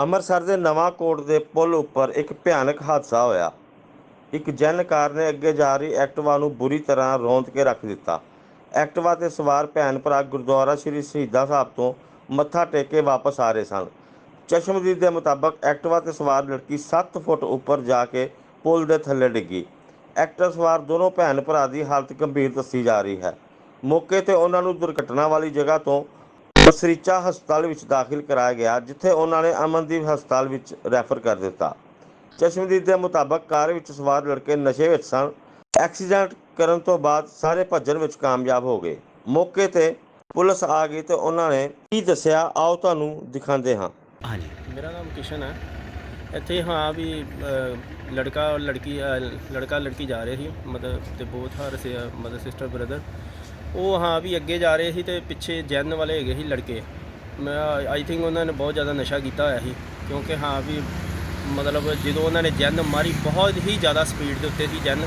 ਅੰਮ੍ਰਿਤਸਰ ਦੇ ਨਵਾਂ ਕੋਟ ਦੇ ਪੁਲ ਉੱਪਰ ਇੱਕ ਭਿਆਨਕ ਹਾਦਸਾ ਹੋਇਆ। ਇੱਕ ਜਨ ਕਾਰ ਨੇ ਅੱਗੇ ਜਾ ਰਹੀ ਐਕਟਿਵਾ ਨੂੰ ਬੁਰੀ ਤਰ੍ਹਾਂ ਰੋਂਦ ਕੇ ਰੱਖ ਦਿੱਤਾ। ਐਕਟਿਵਾ ਤੇ ਸਵਾਰ ਭੈਣ ਭਰਾ ਗੁਰਦੁਆਰਾ ਸ੍ਰੀ ਸ਼ਹੀਦਾਂ ਸਾਹਿਬ ਤੋਂ ਮੱਥਾ ਟੇਕ ਕੇ ਵਾਪਸ ਆ ਰਹੇ ਸਨ। ਚਸ਼ਮਦੀਦ ਦੇ ਮੁਤਾਬਕ ਐਕਟਿਵਾ ਤੇ ਸਵਾਰ ਲੜਕੀ 7 ਫੁੱਟ ਉੱਪਰ ਜਾ ਕੇ ਪੁਲ ਦੇ ਥੱਲੇ ਡਿੱਗੀ। ਐਕਟਿਵਾ ਸਵਾਰ ਦੋਨੋਂ ਭੈਣ ਭਰਾ ਦੀ ਹਾਲਤ ਗੰਭੀਰ ਦੱਸੀ ਜਾ ਰਹੀ ਹੈ। ਮੌਕੇ ਤੇ ਉਹਨਾਂ ਨੂੰ ਦੁਰਘਟਨਾ ਵਾਲੀ ਜਗ੍ਹਾ ਤੋਂ ਬਸਰੀਚਾ ਹਸਪਤਾਲ ਵਿੱਚ ਦਾਖਲ ਕਰਾਇਆ ਗਿਆ ਜਿੱਥੇ ਉਹਨਾਂ ਨੇ ਅਮਨਦੀਪ ਹਸਪਤਾਲ ਵਿੱਚ ਰੈਫਰ ਕਰ ਦਿੱਤਾ। ਚਸ਼ਮਦੀਦ ਦੇ ਮੁਤਾਬਕ ਕਾਰ ਵਿੱਚ ਸਵਾਰ ਲੜਕੇ ਨਸ਼ੇ ਵਿੱਚ ਸਨ। ਐਕਸੀਡੈਂਟ ਕਰਨ ਤੋਂ ਬਾਅਦ ਸਾਰੇ ਭੱਜਣ ਵਿੱਚ ਕਾਮਯਾਬ ਹੋ ਗਏ। ਮੌਕੇ ਤੇ ਪੁਲਿਸ ਆ ਗਈ ਤੇ ਉਹਨਾਂ ਨੇ ਕੀ ਦੱਸਿਆ ਆਓ ਤੁਹਾਨੂੰ ਦਿਖਾਉਂਦੇ ਹਾਂ। ਹਾਂਜੀ। ਮੇਰਾ ਨਾਮ ਕਿਸ਼ਨ ਹੈ। ਇੱਥੇ ਹਾਂ ਵੀ ਅ, ਲੜਕਾ ਔਰ ਲੜਕੀ ਅ, ਲੜਕਾ ਲੜਕੀ ਜਾ ਰਹੇ ਸੀ। ਮਤਲਬ ਤੇ ਬੋਥ ਹਰ ਸੇ ਮਦਰ ਸਿਸਟਰ ਬ੍ਰਦਰ ਉਹ ਹਾਂ ਵੀ ਅੱਗੇ ਜਾ ਰਹੇ ਸੀ ਤੇ ਪਿੱਛੇ ਜੈਨ ਵਾਲੇ ਹੈਗੇ ਸੀ ਲੜਕੇ। ਮੈਂ ਆਈ ਥਿੰਕ ਉਹਨਾਂ ਨੇ ਬਹੁਤ ਜ਼ਿਆਦਾ ਨਸ਼ਾ ਕੀਤਾ ਹੋਇਆ ਸੀ, ਕਿਉਂਕਿ ਹਾਂ ਵੀ ਮਤਲਬ ਜਦੋਂ ਉਹਨਾਂ ਨੇ ਜੈਨ ਮਾਰੀ, ਬਹੁਤ ਹੀ ਜ਼ਿਆਦਾ ਸਪੀਡ ਦੇ ਉੱਤੇ ਸੀ ਜੈਨ।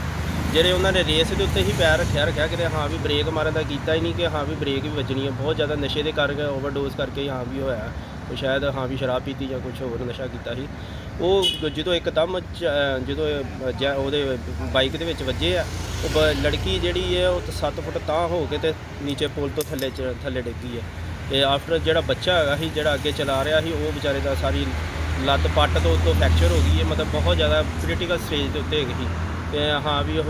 ਜਿਹੜੇ ਉਹਨਾਂ ਨੇ ਰੇਸ ਦੇ ਉੱਤੇ ਹੀ ਪੈਰ ਰੱਖਿਆ ਰੱਖਿਆ ਕਿਤੇ ਹਾਂ ਵੀ ਬ੍ਰੇਕ ਮਾਰਨ ਦਾ ਕੀਤਾ ਹੀ ਨਹੀਂ, ਕਿ ਹਾਂ ਵੀ ਬ੍ਰੇਕ ਵੀ ਵੱਜਣੀ ਹੈ। ਬਹੁਤ ਜ਼ਿਆਦਾ ਨਸ਼ੇ ਦੇ ਕਰਕੇ ਓਵਰਡੋਜ਼ ਕਰਕੇ ਹਾਂ ਵੀ ਹੋਇਆ। ਉਹ ਸ਼ਾਇਦ ਹਾਂ ਵੀ ਸ਼ਰਾਬ ਪੀਤੀ ਜਾਂ ਕੁਝ ਹੋਰ ਨਸ਼ਾ ਕੀਤਾ ਸੀ। ਉਹ ਜਦੋਂ ਇੱਕਦਮ ਚ- ਜਦੋਂ ਇਹ ਉਹਦੇ ਬਾਈਕ ਦੇ ਵਿੱਚ ਵੱਜੇ ਆ, ਉਹ ਬ- ਲੜਕੀ ਜਿਹੜੀ ਹੈ ਉਹ 7 ਫੁੱਟ ਤਾਂ ਹੋ ਕੇ ਤੇ ਨੀਚੇ ਪੁਲ ਤੋਂ ਥੱਲੇ ਚ- ਥੱਲੇ ਡਿੱਗੀ ਹੈ। ਤੇ ਆਫਟਰ ਜਿਹੜਾ ਬੱਚਾ ਹੈਗਾ ਸੀ, ਜਿਹੜਾ ਅੱਗੇ ਚਲਾ ਰਿਹਾ ਸੀ, ਉਹ ਵਿਚਾਰੇ ਦਾ ਸਾਰੀ ਲੱਤ ਪੱਟ ਤੋਂ ਉੱਤੋਂ ਫ੍ਰੈਕਚਰ ਹੋ ਗਈ ਹੈ, ਮਤਲਬ ਬਹੁਤ ਜ਼ਿਆਦਾ ਕ੍ਰਿਟੀਕਲ ਸਟੇਜ ਦੇ ਉੱਤੇ ਹੈਗੀ। ਸੀ ਤੇ ਹਾਂ ਵੀ ਉਹ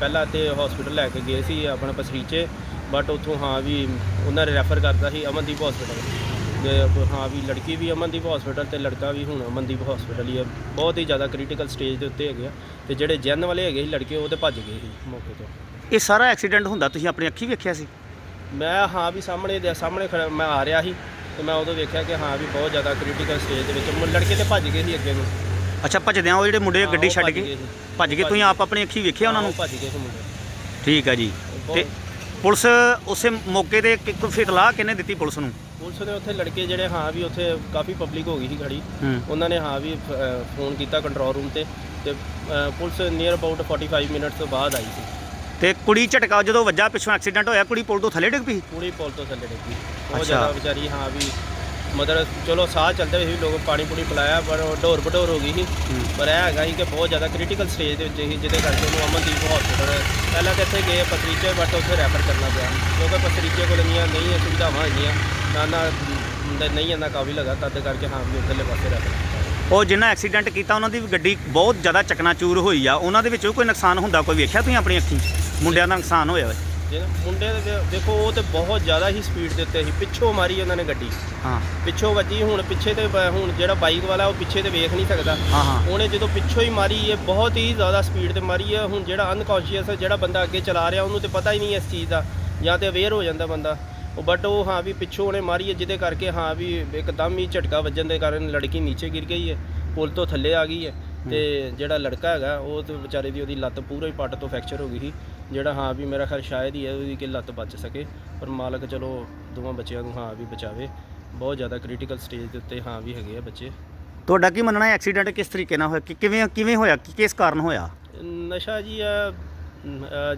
ਪਹਿਲਾਂ ਤੇ ਹਸਪੀਟਲ ਲੈ ਕੇ ਗਏ ਸੀ ਆਪਣਾ ਪਸਰੀਚੇ ਬਟ ਉੱਥੋਂ ਹਾਂ ਵੀ ਉਹਨਾਂ ਨੇ ਰੈਫਰ ਕਰਤਾ ਸੀ ਅਮਨਦੀਪ ਹਸਪੀਟਲ ਤੇ ਹਾਂ ਵੀ ਲੜਕੀ ਵੀ ਅਮਨਦੀਪ ਹਸਪੀਟਲ ਤੇ ਲੜਕਾ ਵੀ ਹੁਣ ਅਮਨਦੀਪ ਹਸਪੀਟਲ ਹੀ ਹੈ ਬਹੁਤ ਹੀ ਜ਼ਿਆਦਾ ਕ੍ਰਿਟੀਕਲ ਸਟੇਜ ਦੇ ਉੱਤੇ ਹੈਗੇ ਆ ਤੇ ਜਿਹੜੇ ਜਨ ਵਾਲੇ ਹੈਗੇ ਸੀ ਲੜਕੇ ਉਹ ਤੇ ਭੱਜ ਗਏ ਸੀ ਮੌਕੇ ਤੋਂ। ਇਹ ਸਾਰਾ ਐਕਸੀਡੈਂਟ ਹੁੰਦਾ ਤੁਸੀਂ ਆਪਣੀ ਅੱਖੀ ਵੇਖਿਆ ਸੀ? ਮੈਂ ਹਾਂ ਵੀ ਸਾਹਮਣੇ ਦੇ ਸਾਹਮਣੇ ਖੜਾ ਮੈਂ ਆ ਰਿਹਾ ਸੀ ਤੇ ਮੈਂ ਉਦੋਂ ਵੇਖਿਆ ਕਿ ਹਾਂ ਵੀ ਬਹੁਤ ਜ਼ਿਆਦਾ ਕ੍ਰਿਟੀਕਲ ਸਟੇਜ ਦੇ ਵਿੱਚ ਮ- ਲੜਕੇ ਤੇ ਭੱਜ ਗਏ ਸੀ ਅੱਗੇ ਨੂੰ। ਅੱਛਾ ਭੱਜਦਿਆਂ ਉਹ ਜਿਹੜੇ ਮੁੰਡੇ ਹਾਂ, ਗੱਡੀ ਉਹ ਛੱਡ ਭੱਜ ਕੇ? ਸੀ। ਭੱਜ ਗਏ ਤੁਸੀਂ ਆਪ ਆਪਣੀ ਅੱਖੀ ਵੇਖਿਆ ਉਹਨਾਂ ਨੂੰ? ਭੱਜ ਗਏ ਸੀ ਮੁੰਡੇ। ਠੀਕ ਹੈ ਜੀ। ਬਹੁਤ- ਤੇ ਪੁਲਿਸ ਉਸੇ ਮੌਕੇ ਤੇ ਕਿ- ਕੋਈ ਇਤਲਾਹ ਕਿਹਨੇ ਦਿੱਤੀ ਪੁਲਿਸ ਨੂੰ? ਪੁਲਿਸ ਨੇ ਉੱਥੇ ਲੜਕੇ ਜਿਹੜੇ ਹਾਂ ਵੀ ਉੱਥੇ ਕਾਫੀ ਪਬਲਿਕ ਹੋ ਗਈ ਸੀ ਖੜੀ ਉਹਨਾਂ ਨੇ ਹਾਂ ਵੀ ਫੋਨ ਕੀਤਾ ਕੰਟਰੋਲ ਰੂਮ ਤੇ ਤੇ ਪੁਲਿਸ ਨੀਅਰ ਅਬਾਊਟ 45 ਮਿੰਟਸ ਤੋਂ ਬਾਅਦ ਆਈ ਸੀ। ਤੇ ਕੁੜੀ ਝਟਕਾ ਜਦੋਂ ਵੱਜਾ ਪਿੱਛੋਂ ਐਕਸੀਡੈਂਟ ਹੋਇਆ ਕੁੜੀ ਪੁਲ ਤੋਂ ਥੱਲੇ ਡਿੱਗ ਪਈ? ਪੂਰੀ ਪੁਲ ਤੋਂ ਥੱਲੇ ਡਿੱਗੀ ਬਹੁਤ ਅੱਛਾ। ਜ਼ਿਆਦਾ ਵਿਚਾਰੀ ਹਾਂ ਵੀ ਮਤਲਬ ਚਲੋ ਸਾਹ ਚੱਲਦੇ ਹੋਏ ਵੀ ਲੋਕ ਪਾਣੀ ਪੂਣੀ ਪਿਲਾਇਆ ਪਰ ਉਹ ਢੋਰ ਬਢੋਰ ਹੋ ਗਈ ਸੀ। ਹੂੰ। ਪਰ ਇਹ ਹੈਗਾ ਸੀ ਕਿ ਬਹੁਤ ਜ਼ਿਆਦਾ ਕ੍ਰਿਟੀਕਲ ਸਟੇਜ ਦੇ ਵਿੱਚ ਸੀ ਜਿਹਦੇ ਕਰਕੇ ਉਹਨੂੰ ਅਮਨਦੀਪ ਹਸਪੀਟਲ ਪਹਿਲਾਂ ਤਾਂ ਇੱਥੇ ਗਏ ਪਸਰੀਚੇ ਬਟ ਉੱਥੇ ਰੈਫਰ ਕਰਨਾ ਪਿਆ। ਕਿਉਂਕਿ ਪਸਰੀਚੇ ਕੋਲ ਨਹੀਂ ਨਹੀਂ ਸੁਵਿਧਾਵਾਂ ਹੈਗੀਆਂ। ਨਾ ਨਾ ਨ- ਨਹੀਂ ਇੰਨਾ ਕਾਬਿਲ ਹੈਗਾ ਤਦ ਕਰਕੇ ਹਾਂ ਵੀ ਉੱਧਰਲੇ ਪਾਸੇ ਰੈਫਰ ਕੀਤਾ ਉਹ ਜਿਨ੍ਹਾਂ ਐਕਸੀਡੈਂਟ ਕੀਤਾ ਉਹਨਾਂ ਦੀ ਵੀ ਗੱਡੀ ਬਹੁਤ ਜ਼ਿਆਦਾ ਚਕਨਾਚੂਰ ਹੋਈ ਆ। ਉਹਨਾਂ ਦੇ ਵਿੱਚੋਂ ਕੋਈ ਨੁਕਸਾਨ ਹੁੰਦਾ ਕੋਈ ਵੇਖਿਆ ਤੁਸੀਂ ਆਪਣੀ ਅੱਖੀ? ਮੁੰਡਿਆਂ ਦਾ ਨੁਕਸਾਨ ਹੋਇਆ ਵਾ। ਜੇ ਮੁੰਡੇ ਦੇ ਦੇ- ਦੇਖੋ ਉਹ ਤੇ ਬਹੁਤ ਜ਼ਿਆਦਾ ਹੀ ਸਪੀਡ ਦੇ ਉੱਤੇ ਸੀ। ਪਿੱਛੋਂ ਮਾਰੀ ਉਹਨਾਂ ਨੇ ਗੱਡੀ। ਹਾਂ। ਪਿੱਛੋਂ ਵੱਜੀ ਹੁਣ ਪਿੱਛੇ ਤੇ ਬ- ਹੁਣ ਜਿਹੜਾ ਬਾਈਕ ਵਾਲਾ ਉਹ ਪਿੱਛੇ ਤੇ ਵੇਖ ਨਹੀਂ ਸਕਦਾ। ਹਾਂ ਹਾਂ। ਉਹਨੇ ਜਦੋਂ ਪਿੱਛੋਂ ਹੀ ਮਾਰੀ ਇਹ ਬਹੁਤ ਹੀ ਜ਼ਿਆਦਾ ਸਪੀਡ ਤੇ ਮਾਰੀ ਹੈ। ਹੁਣ ਜਿਹੜਾ ਅਨਕੌਂਸ਼ੀਅਸ ਜਿਹੜਾ ਬੰਦਾ ਅੱਗੇ ਚਲਾ ਰਿਹਾ ਉਹਨੂੰ ਤੇ ਪਤਾ ਹੀ ਨਹੀਂ ਇਸ ਚੀਜ਼ ਦਾ। ਜਾਂ ਤੇ ਅਵੇਅਰ ਹੋ ਜਾਂਦਾ ਬੰਦਾ। ਉਹ ਬਟ ਉਹ ਹਾਂ ਵੀ ਪਿੱਛੋਂ ਉਹਨੇ ਮਾਰੀ ਹੈ ਜਿਹਦੇ ਕਰਕੇ ਹਾਂ ਵੀ ਇੱਕਦਮ ਹੀ ਝਟਕਾ ਵੱਜਣ ਦੇ ਕਾਰਨ ਲੜਕੀ ਨੀਚੇ ਗਿਰ ਗਈ ਹੈ ਪੁਲ ਤੋਂ ਥੱਲੇ ਆ ਗਈ ਹੈ ਤੇ ਜਿਹੜਾ ਲੜਕਾ ਹੈਗਾ ਉਹ ਤੇ ਵਿਚਾਰੇ ਦੀ ਉਹਦੀ ਲੱਤ ਪੂਰਾ ਹੀ ਪੱਟ ਤੋਂ ਫ੍ਰੈਕਚਰ ਹੋ ਗਈ ਸੀ ਜਿਹੜਾ ਹਾਂ ਵੀ ਮੇਰਾ ਖਿਆਲ ਸ਼ਾਇਦ ਹੀ ਹੈ ਉਹਦੀ ਕਿ ਲੱਤ ਬਚ ਸਕੇ ਪਰ ਮਾਲਕ ਚਲੋ ਦੋਵਾਂ ਬੱਚਿਆਂ ਨੂੰ ਹਾਂ ਵੀ ਬਚਾਵੇ। ਬਹੁਤ ਜ਼ਿਆਦਾ ਕ੍ਰਿਟੀਕਲ ਸਟੇਜ ਦੇ ਉੱਤੇ ਹਾਂ ਵੀ ਹੈਗੇ ਆ ਬੱਚੇ। ਤੁਹਾਡਾ ਕੀ ਮੰਨਣਾ ਹੈ ਐਕਸੀਡੈਂਟ ਕਿਸ ਤਰੀਕੇ ਨਾਲ ਹੋਇਆ? ਕਿ ਕਿਵੇਂ ਕਿਵੇਂ ਹੋਇਆ? ਕਿ ਕਿਸ ਕਾਰਨ ਹੋਇਆ? ਨਸ਼ਾ ਜੀ ਆ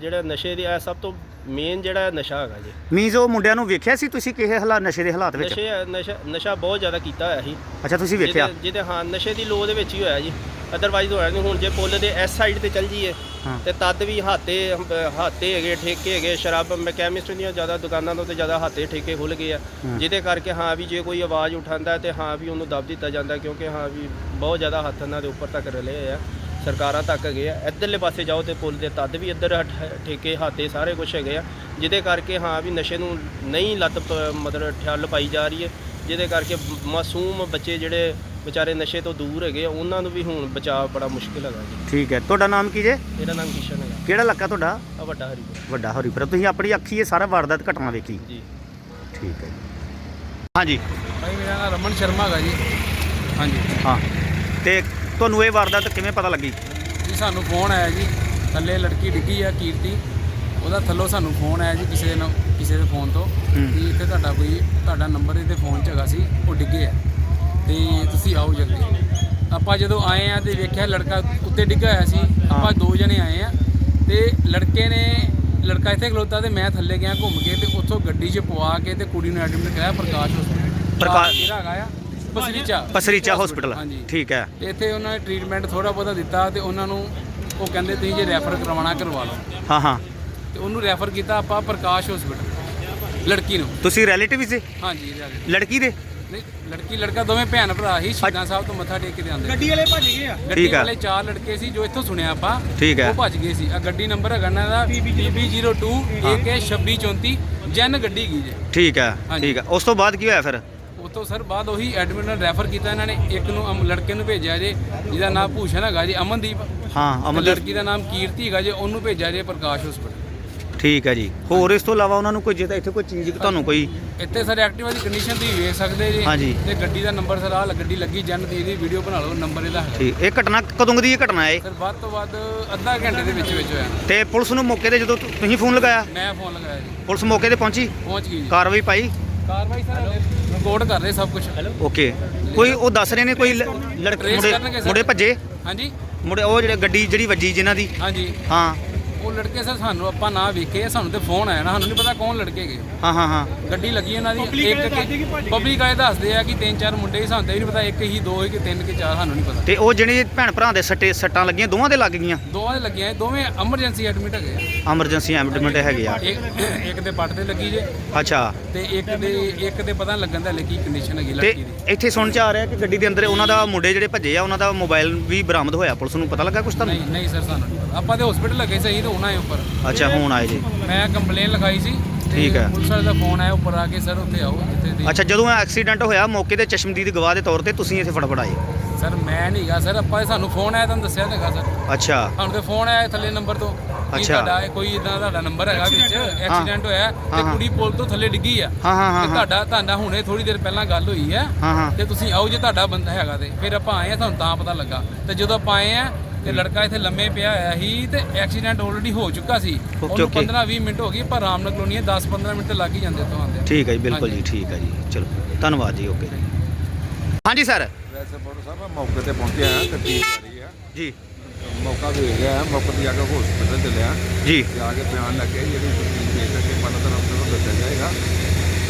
ਜਿਹੜਾ ਨਸ਼ੇ ਦੀ ਆ ਸਭ ਤੋਂ ਮੇਨ ਜਿਹੜਾ ਨਸ਼ਾ ਹੈਗਾ ਜੀ। ਮੀਨਸ ਉਹ ਮੁੰਡਿਆਂ ਨੂੰ ਵੇਖਿਆ ਸੀ ਤੁਸੀਂ ਕਿਸੇ ਹਾਲਾਤ ਨਸ਼ੇ ਦੇ ਹਾਲਾਤ ਵਿੱਚ? ਨਸ਼ੇ ਨਸ਼ਾ ਨਸ਼ਾ ਬਹੁਤ ਜ਼ਿਆਦਾ ਕੀਤਾ ਹੋਇਆ ਸੀ। ਅੱਛਾ ਤੁਸੀਂ ਵੇਖਿਆ? ਜਿਹਦੇ- ਜਿਹਦੇ ਹਾਂ ਨਸ਼ੇ ਦੀ ਲੋ ਦੇ ਵਿੱਚ ਹੀ ਹੋਇਆ ਜੀ। ਅਦਰਵਾਈਜ਼ ਹੋਇਆ ਨਹੀਂ ਹੁਣ ਜੇ ਪੁੱਲ ਦੇ ਇਸ ਸਾਈਡ ਤੇ ਚੱਲ ਜੀਏ ਹਾਂ। ਤੇ ਤਦ ਵੀ ਹਾਤੇ ਹਾਤੇ ਹੈਗੇ ਠੇਕੇ ਹੈਗੇ ਸ਼ਰਾਬ ਮੈਂ ਕੈਮਿਸਟ ਦੀਆਂ ਜ਼ਿਆਦਾ ਦੁਕਾਨਾਂ ਤੋਂ ਤੇ ਜ਼ਿਆਦਾ ਹਾਤੇ ਠੇਕੇ ਖੁੱਲ ਗਏ ਆ। ਹੂੰ। ਜਿਹਦੇ ਕਰਕੇ ਹਾਂ ਵੀ ਜੇ ਕੋਈ ਆਵਾਜ਼ ਉਠਾਉਂਦਾ ਤੇ ਹਾਂ ਵੀ ਉਹਨੂੰ ਦਬ ਦਿੱਤਾ ਜਾਂਦਾ ਕਿਉਂਕਿ ਹਾਂ ਵੀ ਬਹੁਤ ਜ਼ਿਆਦਾ ਹੱਥ ਇਹਨਾਂ ਦੇ ਉੱਪਰ ਤੱਕ ਰਲੇ ਹੋਏ ਆ। ਸਰਕਾਰਾਂ ਤੱਕ ਹੈਗੇ ਆ। ਇੱਧਰਲੇ ਪਾਸੇ ਜਾਓ ਤੇ ਪੁੱਲ ਦੇ ਤਦ ਵੀ ਇੱਧਰ ਠ- ਠੇਕੇ ਹਾਤੇ ਸਾਰੇ ਕੁਝ ਹੈਗੇ ਆ। ਜਿਹਦੇ ਕਰਕੇ ਹਾਂ ਵੀ ਨਸ਼ੇ ਨੂੰ ਨਹੀਂ ਲੱਤ ਪ- ਮਤਲਬ ਠੱਲ ਪਾਈ ਜਾ ਰਹੀ ਹੈ। ਜਿਹਦੇ ਕਰਕੇ ਮਾਸੂਮ ਬੱਚੇ ਜਿਹੜੇ ਵਿਚਾਰੇ ਨਸ਼ੇ ਤੋਂ ਦੂਰ ਹੈਗੇ ਆ, ਉਹਨਾਂ ਨੂੰ ਵੀ ਹੁਣ ਬਚਾਅ ਬੜਾ ਮੁਸ਼ਕਿਲ ਹੈਗਾ ਜੀ। ਠੀਕ ਹੈ। ਤੁਹਾਡਾ ਨਾਮ ਕੀ ਜੇ? ਇਹਦਾ ਨਾਮ ਕਿਸ਼ਨ ਹੈਗਾ। ਕਿਹੜਾ ਇਲਾਕਾ ਤੁਹਾਡਾ? ਆ ਵੱਡਾ ਹਰੀਪੁਰ। ਵੱਡਾ ਹਰੀਪੁਰ। ਤੁਸੀਂ ਆਪਣੀ ਅੱਖੀ ਇਹ ਸਾਰਾ ਵਾਰਦਾਤ ਘਟਨਾ ਵੇਖੀ। ਜੀ। ਠੀਕ ਹੈ ਜੀ। ਹਾਂਜੀ। ਭਾਈ ਮੇਰਾ ਨਾਮ ਰਮਨ ਸ਼ਰਮਾ ਹੈਗਾ ਜੀ। ਹਾਂਜੀ। ਹਾਂ। ਤੇ ਤੁਹਾਨੂੰ ਇਹ ਵਾਰਦਾਤ ਕਿਵੇਂ ਪਤਾ ਲੱਗੀ? ਜੀ ਸਾਨੂੰ ਫੋਨ ਆਇਆ ਜੀ। ਥੱਲੇ ਲੜਕੀ ਡਿੱਗੀ ਆ ਕੀਰਤੀ। ਉਹਦਾ ਥੱਲੋਂ ਸਾਨੂੰ ਫੋਨ ਆਇਆ ਜੀ ਕਿਸੇ ਨੂੰ ਕਿਸੇ ਦੇ ਫੋਨ ਤੋਂ। ਕਿ ਇੱਥੇ ਤੁਹਾਡਾ ਕੋਈ ਤੁਹਾਡਾ ਨੰਬਰ ਇਹਦੇ ਫੋਨ 'ਚ ਹੈਗਾ ਸੀ ਉਹ ਡਿੱਗੇ ਆ। ਤੇ ਤੁਸੀਂ ਆਓ ਜਲਦੀ। ਆਪਾਂ ਜਦੋਂ ਆਏ ਆ ਤੇ ਵੇਖਿਆ ਲੜਕਾ ਉੱਤੇ ਡਿੱਗਾ ਹੋਇਆ ਸੀ ਆਪਾਂ ਦੋ ਜਣੇ ਆਏ ਆ ਤੇ ਲੜਕੇ ਨੇ ਲੜਕਾ ਇੱਥੇ ਖਲੋਤਾ ਤੇ ਮੈਂ ਥੱਲੇ ਗਿਆ ਘੁੰਮ ਕੇ ਤੇ ਉੱਥੋਂ ਗੱਡੀ 'ਚ ਪਵਾ ਕੇ ਤੇ ਕੁੜੀ ਨੂੰ ਐਡਮਿਟ ਕਰਾਇਆ ਪ੍ਰਕਾਸ਼ ਹਸਪਤਾਲ ਪ੍ਰਕਾਸ਼- ਕਿਹੜਾ ਹੈਗਾ ਆ। ਬਸਰੀਚਾ ਪਸਰੀਚਾ ਹਸਪੀਟਲ ਹਾਂਜੀ। ਠੀਕ ਹੈ। ਇੱਥੇ ਉਹਨਾਂ ਨੇ ਟ੍ਰੀਟਮੈਂਟ ਥੋੜਾ ਬਹੁਤਾ ਦਿੱਤਾ ਤੇ ਉਹਨਾਂ ਨੂੰ ਉਹ ਕਹਿੰਦੇ ਤੁਸੀਂ ਜੇ ਰੈਫਰ ਕਰਵਾਉਣਾ ਕਰਵਾ ਲਓ। ਹਾਂ ਹਾਂ। ਤੇ ਉਹਨੂੰ ਰੈਫਰ ਕੀਤਾ ਆਪਾਂ ਪ੍ਰਕਾਸ਼ ਹਸਪੀਟਲ ਲੜਕੀ ਨੂੰ। ਤੁਸੀਂ ਰਿਲੇਟਿਵ ਸੀ? ਹਾਂਜੀ। ਲੜਕੀ ਦੇ? ਨਹੀਂ ਲੜਕੀ ਲੜਕਾ ਦੋਵੇਂ ਭੈਣ ਭਰਾ ਹੀ ਸ਼ਹੀਦਾਂ ਸਾਹਿਬ ਤੋਂ ਮੱਥਾ ਟੇਕ ਕੇ ਆਉਂਦੇ ਗੱਡੀ ਵਾਲੇ ਭੱਜ ਗਏ ਆ। ਗੱਡੀ ਠੀਕ ਆ। ਵਾਲੇ ਚਾਰ ਲੜਕੇ ਸੀ ਜੋ ਇੱਥੋਂ ਸੁਣਿਆ ਆਪਾਂ ਠੀਕ ਹੈ। ਉਹ ਭੱਜ ਗਏ ਸੀ। ਆ ਗੱਡੀ ਨੰਬਰ ਹੈਗਾ ਇਹਨਾਂ ਦਾ PB02 AK2634 ਜਨ ਗੱਡੀ ਗਈ ਜੇ। ਠੀਕ ਹੈ ਹਾਂਜੀ। ਠੀਕ ਹੈ। ਉਸ ਤੋਂ ਬਾਅਦ ਕੀ ਹੋਇਆ ਫਿਰ? ਤੋਂ ਸਰ ਬਾਅਦ ਉਹੀ ਐਡਮਿਟ ਨਾਲ ਰੈਫਰ ਕੀਤਾ ਇਹਨਾਂ ਨੇ ਇੱਕ ਨੂੰ ਅਮ- ਲੜਕੇ ਨੂੰ ਭੇਜਿਆ ਜੇ ਜਿਹਦਾ ਨਾਮ ਭੂਸ਼ਣ ਹੈਗਾ ਜੀ ਅਮਨਦੀਪ। ਹਾਂ ਤੇ ਲੜਕੀ ਦਾ ਨਾਮ ਕੀਰਤੀ ਹੈਗਾ ਜੇ ਉਹਨੂੰ ਭੇਜਿਆ ਜੇ ਪ੍ਰਕਾਸ਼ ਹਸਪੀਟਲ ਠੀਕ ਹੈ ਜੀ। ਹੋਰ ਇਸ ਤੋਂ ਇਲਾਵਾ ਉਹਨਾਂ ਨੂੰ ਕੋਈ ਜੇ ਤਾਂ ਇੱਥੇ ਕੋਈ ਚੀਜ਼ ਤੁਹਾਨੂੰ ਕੋਈ ਇੱਥੇ ਸਰ ਐਕਟਿਵਾ ਦੀ ਕੰਡੀਸ਼ਨ ਤੁਸੀਂ ਵੇਖ ਸਕਦੇ ਜੀ। ਹਾਂਜੀ। ਤੇ ਗੱਡੀ ਦਾ ਨੰਬਰ ਸਰ ਆਹ ਗੱਡੀ ਲੱਗੀ ਜਨ ਦੀ ਇਹਦੀ ਵੀਡੀਓ ਬਣਾ ਲਓ ਨੰਬਰ ਇਹਦਾ ਹੈਗਾ। ਠੀਕ ਇਹ ਘਟਨਾ ਕਦੋਂ ਦੀ ਇਹ ਘਟਨਾ ਹੈ? ਸਰ ਵੱਧ ਤੋਂ ਵੱਧ ਅੱਧਾ ਘੰਟੇ ਦੇ ਵਿੱਚ ਵਿੱਚ ਹੋਇਆ। ਤੇ ਪੁਲਿਸ ਨੂੰ ਮੌਕੇ ਤੇ ਜਦੋਂ ਤੁ- ਤੁਸੀਂ ਫੋਨ ਲਗਾਇਆ? ਮੈਂ ਫੋਨ ਲਗਾਇਆ ਜੀ। ਪੁਲਿਸ ਮੌਕੇ ਤੇ ਪਹੁੰਚੀ? ਪਹੁੰਚ ਗਈ ਜੀ। ਕਾਰਵਾਈ ਪਾਈ? ਕਾਰਵਾਈ ਸਰ ਰਿਕਾਰਡ ਕਰ ਰਹੇ ਸਭ ਕੁਝ ਓਕੇ। ਕੋਈ ਉਹ ਦੱਸ ਰਹੇ ਨੇ ਕੋਈ ਲ- ਲੜਕੇ Trace ਮੁੰਡੇ ਕਰਨਗੇ ਸਰ। ਮੁੰਡੇ ਭੱਜੇ? ਹਾਂਜੀ। ਮੁੰਡੇ ਉਹ ਜਿਹੜੇ ਗੱਡੀ ਜਿਹੜੀ ਵੱਜੀ ਜਿਨ੍ਹਾਂ ਦੀ? ਹਾਂਜੀ। ਹਾਂ। ਉਹ ਲੜਕੇ ਸਰ ਸਾਨੂੰ ਆਪਾਂ ਨਾ ਵੇਖੇ ਸਾਨੂੰ ਤੇ ਫੋਨ ਆਇਆ ਨਾ ਸਾਨੂੰ ਨਹੀਂ ਪਤਾ ਕੌਣ ਲੜਕੇ ਗਏ। ਹਾਂ ਹਾਂ ਹਾਂ। ਗੱਡੀ ਲੱਗੀ ਉਹਨਾਂ ਦੀ ਇੱਕ ਪਬਲਿਕ ਆਏ ਦੱਸਦੇ ਆ ਕਿ ਤਿੰਨ ਚਾਰ ਮੁੰਡੇ ਹੀ ਸਾਨੂੰ ਤੇ ਵੀ ਨਹੀਂ ਪਤਾ ਇੱਕ ਹੀ ਦੋ ਹੀ ਕਿ ਤਿੰਨ ਕਿ ਚਾਰ ਸਾਨੂੰ ਨਹੀਂ ਪਤਾ। ਤੇ ਉਹ ਜਿਹੜੇ ਭੈਣ ਭਰਾ ਦੇ ਸੱਟੇ ਸੱਟਾਂ ਲੱਗੀਆਂ ਦੋਵਾਂ ਦੇ ਲੱਗ ਗਈਆਂ? ਦੋਵਾਂ ਦੇ ਲੱਗੀਆਂ ਇਹ ਦੋਵੇਂ ਐਮਰਜੈਂਸੀ ਐਡਮਿਟ ਹੈਗੇ ਆ। ਐਮਰਜੈਂਸੀ ਐਡਮਿਟ ਹੈਗੇ ਆ। ਇੱਕ ਇੱਕ ਦੇ ਪੱਟ ਤੇ ਲੱਗੀ ਜੇ। ਅੱਛਾ। ਤੇ ਇੱਕ ਦੇ ਇੱਕ ਦੇ ਪਤਾ ਨੀ ਲੱਗਣ ਦਾ ਹਲੇ ਕੀ ਕੰਡੀਸ਼ਨ ਹੈਗੀ ਤੇ ਲੜਕੀ ਦੀ। ਇੱਥੇ ਸੁਣ ਚ ਆ ਰਿਹਾ ਕਿ ਗੱਡੀ ਦੇ ਅੰਦਰ ਉਹਨਾਂ ਦਾ ਮੁੰਡੇ ਜਿਹੜੇ ਭੱਜੇ ਆ ਉਹਨਾਂ ਦਾ ਮੋਬਾਈਲ ਵੀ ਬਰਾਮਦ ਹੋਇਆ ਪੁਲਿਸ ਨੂੰ ਪਤਾ ਲੱਗਾ ਕੁਝ ਤੁਹਾਨੂੰ? ਨਹੀਂ ਨਹੀਂ ਸਰ ਸਾਨੂੰ ਨਹੀਂ ਪਤਾ। ਆਪਾਂ ਤੇ ਹਸਪੀਟਲ ਲੱਗੇ ਸਹੀ ਤੇ ਉਹਨਾਂ ਆਏ ਉੱਪਰ। ਅੱਛਾ ਹੁਣ ਆਏ ਜੀ। ਮੈਂ ਕੰਪਲੇਨ ਲਿਖਾਈ ਸੀ ਤੇ ਠੀਕ ਹੈ। ਪੁਲਿਸ ਵਾਲੇ ਦਾ ਫੋਨ ਆਇਆ ਉੱਪਰ ਆ ਕੇ ਸਰ ਉੱਥੇ ਆਓ ਜਿੱਥੇ ਦੀ ਅੱਛਾ ਜਦੋਂ ਇਹ ਐਕਸੀਡੈਂਟ ਹੋਇਆ ਮੌਕੇ ਤੇ ਚਸ਼ਮਦੀਦ ਗਵਾਹ ਦੇ ਤੌਰ ਤੇ ਤੁਸੀਂ ਇੱਥੇ ਫਟਾਫਟ ਆਏ? ਸਰ ਮੈਂ ਨਹੀਂਗਾ ਸਰ ਆਪਾਂ ਸਾਨੂੰ ਫੋਨ ਆਇਆ ਤੁਹਾਨੂੰ ਦੱਸਿਆ ਤੇਗਾ ਸਰ। ਅੱਛਾ। ਸਾਨੂੰ ਤੇ ਫੋਨ ਆਇਆ ਥੱਲੇ ਨੰਬਰ ਤੋਂ ਅੱਛਾ। ਤੁਹਾਡਾ ਇਹ ਕੋਈ ਇਦਾਂ ਤੁਹਾਡਾ ਨੰਬਰ ਹੈਗਾ ਵਿੱਚ ਐਕਸੀਡੈਂਟ ਹੋਇਆ ਤੇ ਹਾਂ, ਹਾਂ। ਕੁੜੀ ਪੁਲ ਤੋਂ ਥੱਲੇ ਡਿੱਗੀ ਆ। ਹਾਂ ਹਾਂ ਹਾਂ ਤੁਹਾਡਾ ਤੁਹਾਡਾ ਹੁਣੇ ਥੋੜੀ ਦੇਰ ਪਹਿਲਾਂ ਗੱਲ ਹੋਈ ਹੈ ਹਾਂ ਹਾਂ। ਤੇ ਤੁਸੀਂ ਆਓ ਜੇ ਤੁਹਾਡਾ ਬੰਦਾ ਹੈਗਾ ਤੇ ਫਿਰ ਆਪਾਂ ਆਏ ਆ ਤੁਹਾਨੂੰ ਤਾਂ ਪਤਾ ਲੱਗਾ। ਤੇ ਜਦੋਂ ਆਪਾਂ ਆਏ ਆ ਤੇ ਲੜਕਾ ਇੱਥੇ ਲੰਮੇ ਪਿਆ ਹੋਇਆ ਸੀ ਤੇ ਐਕਸੀਡੈਂਟ ਆਲਰੇਡੀ ਹੋ ਚੁੱਕਾ ਸੀ। ਉਹਨੂੰ okay. 15 20 ਮਿੰਟ ਹੋ ਗਏ ਪਰ ਰਾਮਨਗਰ ਕਲੋਨੀ 10 15 ਮਿੰਟ ਤੇ ਲੱਗ ਹੀ ਜਾਂਦੇ ਤੋਂ ਆਉਂਦੇ ਠੀਕ ਹੈ ਜੀ ਬਿਲਕੁਲ ਜੀ। ਠੀਕ ਹੈ ਜੀ। ਚਲੋ ਧੰਨਵਾਦ ਜੀ ਓਕੇ ਹਾਂਜੀ ਸਰ। ਵੈਸੇ ਬੋਰਡ ਸਾਹਿਬ ਮੈਂ ਮੌਕੇ ਤੇ ਪਹੁੰਚਿਆ ਹਾਂ ਗੱਡੀ ਜਾ ਰਹੀ ਹੈ ਜੀ। ਮੌਕਾ ਵੇਖ ਰਿਹਾ ਮੌਕੇ ਤੇ ਜਾ ਕੇ ਹਸਪੀਟਲ ਚੱਲਿਆ ਜੀ। ਜਾ ਕੇ ਬਿਆਨ ਲੱਗੇ ਜਿਹੜੀ ਤਸਦੀਕ ਦੇ ਕੇ ਮਨ ਤਰਫ ਤੋਂ ਦੱਸਿਆ ਜਾਏਗਾ।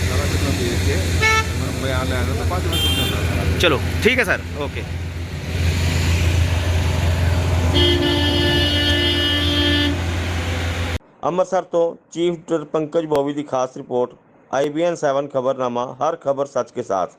ਸਾਰਾ ਕੁਝ ਮੈਂ ਦੇਖ ਕੇ ਮੈਨੂੰ ਬਿਆਨ ਲੈਣ ਤੋਂ ਬਾਅਦ ਮੈਂ ਤੁਹਾਨੂੰ ਚਲੋ ਠੀਕ ਹੈ ਸਰ। ਓਕੇ। ਅੰਮ੍ਰਿਤਸਰ ਤੋਂ ਚੀਫ ਡਾਕਟਰ ਪੰਕਜ ਬੋਵੀ ਦੀ ਖਾਸ ਰਿਪੋਰਟ ਆਈਬੀਐਨ 7 ਖਬਰਨਾਮਾ, ਹਰ ਖਬਰ ਸੱਚ ਕੇ ਸਾਥ।